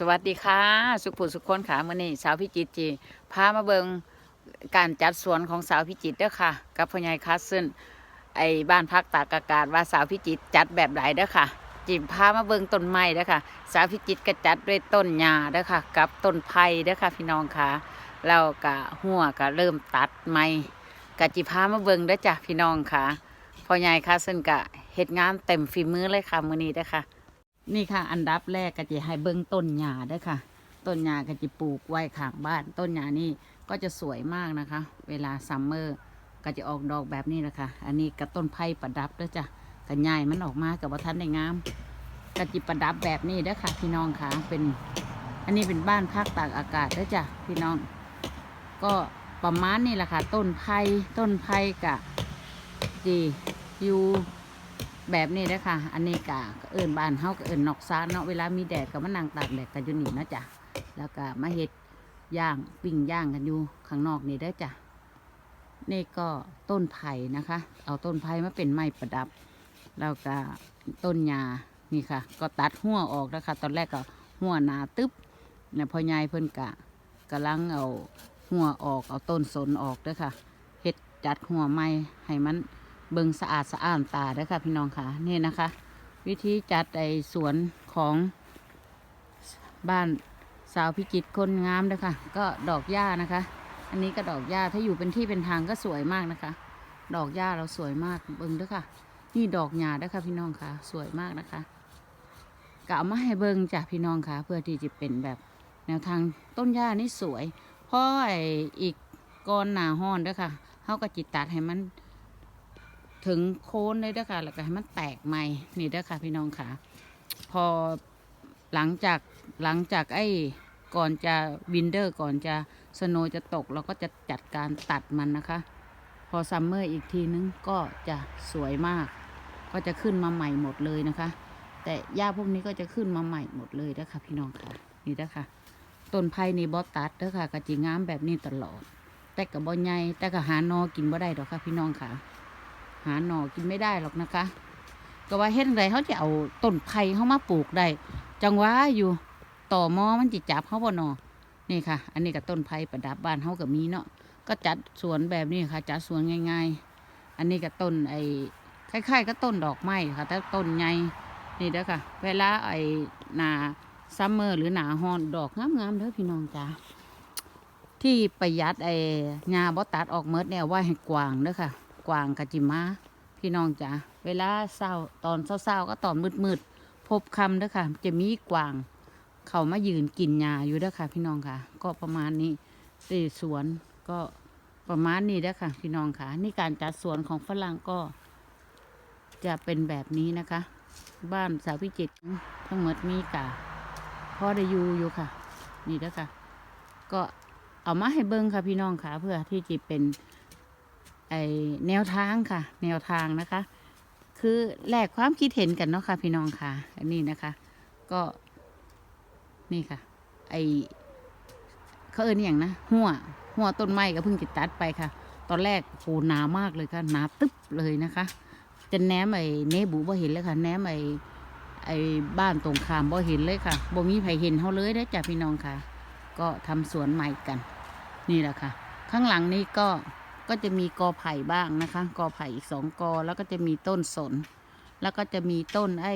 สวัสดีค่ะ สุขผุสุขคนค่ะมื่อนี้สาวพิจิตจีพามาเบิงการจัดสวนของสาวพิจิตเด้อค่ะ กับพ่อใหญ่คัสซึนไอ้บ้านพักตากอากาศว่าสาวพิจิตจัดแบบไหนเด้อค่ะ จิมพามาเบิงต้นไม้เด้อค่ะ สาวพิจิตก็จัดด้วยต้นหญ้าเด้อค่ะ กับต้นไผ่เด้อค่ะ พี่น้องค่ะแล้วก็หัวก็เริ่มตัดไม้กะจิพามาเบิงเด้อจ้ะพี่น้องค่ะพ่อใหญ่คัสซึนก็เฮ็ดงานเต็มฝีมือเลยค่ะมื้อนี้เด้อค่ะ นี่ค่ะ อันดับแรกก็จะให้เบิ้งต้นหญ้าด้วยค่ะ ต้นหญ้าก็จะปลูกไว้ข้างบ้าน ต้นหญ้านี่ก็จะสวยมากนะคะ เวลาซัมเมอร์ก็จะออกดอกแบบนี้แหละค่ะ อันนี้ก็ต้นไผ่ประดับด้วยจ้ะก็ใหญ่มันออกมากับว่าทันได้งามก็จิประดับแบบนี้ด้อค่ะพี่น้องค่ะเป็น อันนี้เป็นบ้านพักตากอากาศด้อจ้ะพี่น้อง ก็ประมาณนี้แหละค่ะ ต้นไผ่ต้นไผ่กะจีอยู่ แบบนี้นะค่ะ อันนี้กะเอิญบานเฮาก็เอิญนอกซานเนาะเวลามีแดดก็มานั่งตากแดดกันอยู่นี่เนาะจ้ะแล้วก็มาเฮ็ดย่างปิ้งย่างกันอยู่ข้างนอกนี่เด้จ้ะนี่ก็ต้นไผ่นะคะ เอาต้นไผ่มาเป็นไม้ประดับ แล้วก็ต้นหญ้านี่ค่ะ ก็ตัดหัวออกแล้วค่ะตอนแรกก็หัวหนาตึ๊บเนี่ยพอยายเพิ่นกะกำลังเอาหัวออกเอาต้นสนออกด้อค่ะเฮ็ดจัดหัวไม้ให้มัน เบิงสะอาดสะอ้านตาด้อค่ะพี่น้องค่ะนี่นะคะ วิธีจัดไอสวนของบ้านสาวพิจิตรคนงามเด้ค่ะ ก็ดอกหญ้านะคะ อันนี้ก็ดอกหญ้าถ้าอยู่เป็นที่เป็นทางก็สวยมากนะคะ ดอกหญ้าเราสวยมากเบิงด้อค่ะ นี่ดอกหญ้าด้อค่ะพี่น้องค่ะ สวยมากนะคะกะเอามาให้เบิงจ้ะพี่น้องค่ะ เพื่อที่จะเป็นแบบแนวทางต้นหญ้านี่สวยเพราะไออีกก้อนหนาห้อนด้อค่ะเขาก็จิตตัดให้มัน ถึงโคนเลยเด้อค่ะแล้วก็ให้มันแตกใหม่นี่เด้อค่ะพี่น้องค่ะ พอหลังจากหลังจากไอ้ก่อนจะวินเดอร์ก่อนจะสโนว์จะตกเราก็จะจัดการตัดมันนะคะ พอซัมเมอร์อีกทีนึงก็จะสวยมาก ก็จะขึ้นมาใหม่หมดเลยนะคะ แต่หญ้าพวกนี้ก็จะขึ้นมาใหม่หมดเลยเด้ค่ะพี่น้องค่ะนี่เด้ค่ะต้นไผ่นี่บอตัดเด้อค่ะกะจิงามแบบนี้ตลอด แต่กับบอใหญ่แต่ก็หานอกินบ่ได้ดอกค่ะพี่น้องค่ะาหน่อกินไม่ได้หรอกนะคะ ก็ว่าเฮ็ดไรเขาจะเอาต้นไผ่เขามาปลูกได้จังหวะอยู่ต่อมอมันจิจับเขาบ่หนอนี่ค่ะ อันนี้ก็ต้นไผ่ประดับบ้านเขาก็มีเนาะก็จัดสวนแบบนี้ค่ะ จัดสวนง่าย ๆ อันนี้ก็ต้นไอ้คล้ายๆก็ต้นดอกไม้ค่ะ แต่ต้นใหญ่นี่เด้อค่ะ เวลาไอ้หนาซัมเมอร์หรือหนาฮอนดอกงามๆเด้อพี่น้องจ้าที่ประหยัดไอ้หญ้าบ่ตัดออกเมดเนี่ยว่าให้กว้างเด้อค่ะ กวางกะจิมาพี่น้องจ๋าเวลาเศร้าตอนเศร้าๆก็ตอนมืดๆพบคำเด้อค่ะ จะมีกวาง เขามายืนกินหญ้าอยู่เด้อค่ะ พี่น้องค่ะ ก็ประมาณนี้ตีสวนก็ประมาณนี้เด้อค่ะ พี่น้องค่ะนี่การจัดสวนของฝรั่งก็ จะเป็นแบบนี้นะคะ บ้านสาวพิจิตรทั้งหมดมีกะพ่อได้อยู่อยู่ค่ะ นี่เด้อค่ะ ก็เอามาให้เบิ้งค่ะพี่น้องค่ะ เพื่อที่จะเป็น ไอแนวทางค่ะ แนวทางนะคะ คือแลกความคิดเห็นกันเนาะค่ะพี่น้องค่ะ อันนี้นะคะ ก็นี่ค่ะ ไอเขาเอินอย่างนะหัวหัวต้นไม้ก็เพิ่งจิตตัดไปค่ะ ตอนแรกโหหนามากเลยค่ะหนาตึ๊บเลยนะคะจะแนมไอเนบูบ่เห็นเลยค่ะ แนมไอไอบ้านตรงขามบ่เห็นเลยค่ะบ่มีใครเห็นเขาเลยนะจ้ะพี่น้องค่ะ ก็ทำสวนใหม่กัน นี่แหละค่ะ ข้างหลังนี้ก็ ก็จะมีกอไผ่บ้างนะคะ กอไผ่อีกสองกอ แล้วก็จะมีต้นสน แล้วก็จะมีต้นไอ้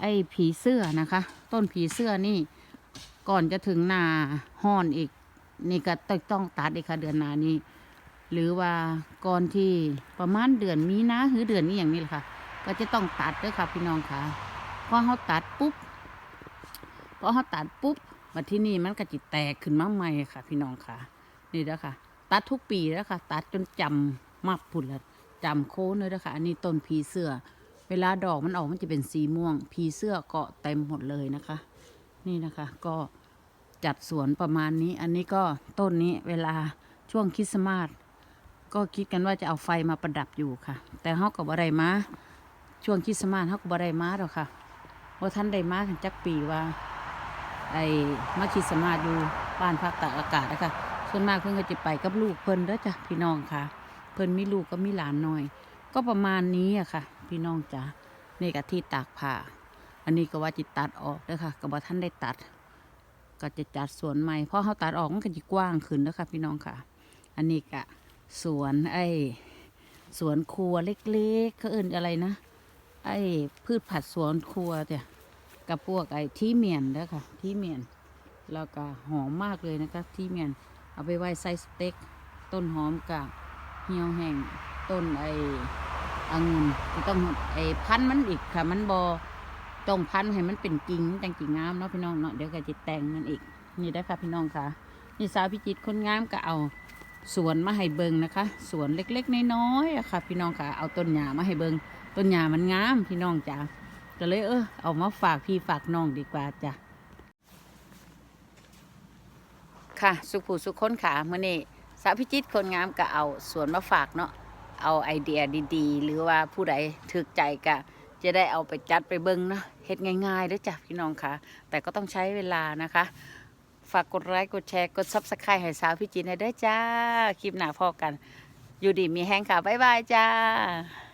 ไอ้ผีเสื้อนะคะ ต้นผีเสื้อนี่ก่อนจะถึงนาห้อนอีก นี่ก็ต้องตัดอีกค่ะเดือนนานี้ หรือว่าก่อนที่ประมาณเดือนมีนาหรือเดือนนี้อย่างนี้แหละค่ะ ก็จะต้องตัดด้วยค่ะพี่น้องค่ะพอเขาตัดปุ๊บพอเขาตัดปุ๊บมาที่นี่มันก็จิแตกขึ้นมาใหม่ค่ะ พี่น้องค่ะ นี่แล้วค่ะ ตัดทุกปีแล้วค่ะ ตัดจนจำมักพุ่นแล้วจำโค้นเลยนะคะอันนี้ต้นผีเสื้อ เวลาดอกมันออกมันจะเป็นสีม่วง ผีเสื้อเกาะเต็มหมดเลยนะคะ นี่นะคะก็จัดสวนประมาณนี้ อันนี้ก็ต้นนี้เวลาช่วงคริสต์มาสก็คิดกันว่าจะเอาไฟมาประดับอยู่ค่ะ แต่เฮากับอะไรมาช่วงคริสต์มาสเฮากับอะไรมาหรอกค่ะว่าท่านได้มากันจักปีว่าไอ้มาคริสต์มาสอยู่บ้านพักตากอากาศนะคะ ส่วนมากเพิ่นก็จะไปกับลูกเพิ่นเด้อจ้ะพี่น้องค่ะ เพิ่นมีลูกก็มีหลานน้อย ก็ประมาณนี้อะค่ะ พี่น้องจ้ะนี่กะที่ตากผ้าอันนี้ก็ว่าจิตัดออกเด้อค่ะก็บ่ท่านได้ตัด ก็จะจัดสวนใหม่พราะเขาตัดออกมันก็จะกว้างขึ้นเด้อค่ะ พี่น้องค่ะ อันนี้ก็สวนไอ้สวนครัวเล็กๆเขาเอื่นอะไรนะ ไอ้พืชผัดสวนครัวเนี่ยกับพวกไอ้ที่เมียนเด้อค่ะ ที่เมียนแล้วก็หอมมากเลยนะคะที่เมียน เอาไปไว้ใส่สเต็ก ต้นหอมกับเหี่ยวแห้งต้นไอ้องุ่นก็ต้องไอ้พันธ์มันอีกค่ะ มันบอต้องพันให้มันเป็นกิ่งจังกิ่งงามเนาะพี่น้องเนาะเดี๋ยวก็จะแต่งมันอีก นี่ได้ค่ะพี่น้องค่ะ นี่สาวพิจิตคนงามก็เอาสวนมาให้เบิงนะคะสวนเล็กๆน้อยๆอะค่ะ พี่น้องค่ะ เอาต้นหญ้ามาให้เบิงต้นหญ้ามันงามพี่น้องจ้ะก็เลยเออเอามาฝากพี่ฝากน้องดีกว่าจ้ะ ค่ะสุขผู้สุขคนขาเมื่อนี้สาวพิจิตคนงามก็เอาสวนมาฝากเนาะเอาไอเดียดีๆ หรือว่าผู้ใดถึกใจก็จะได้เอาไปจัดไปเบิ้งเนาะเฮ็ดง่ายๆด้อจ้ะพี่น้องค่ะ แต่ก็ต้องใช้เวลานะคะ ฝากกดไลค์กดแชร์กดซับสไครต์ให้สาวพิจิตรให้ด้อจ้า คลิปหน้าพอกัน อยู่ดีมีแห้งค่ะ บ๊ายบายจ้า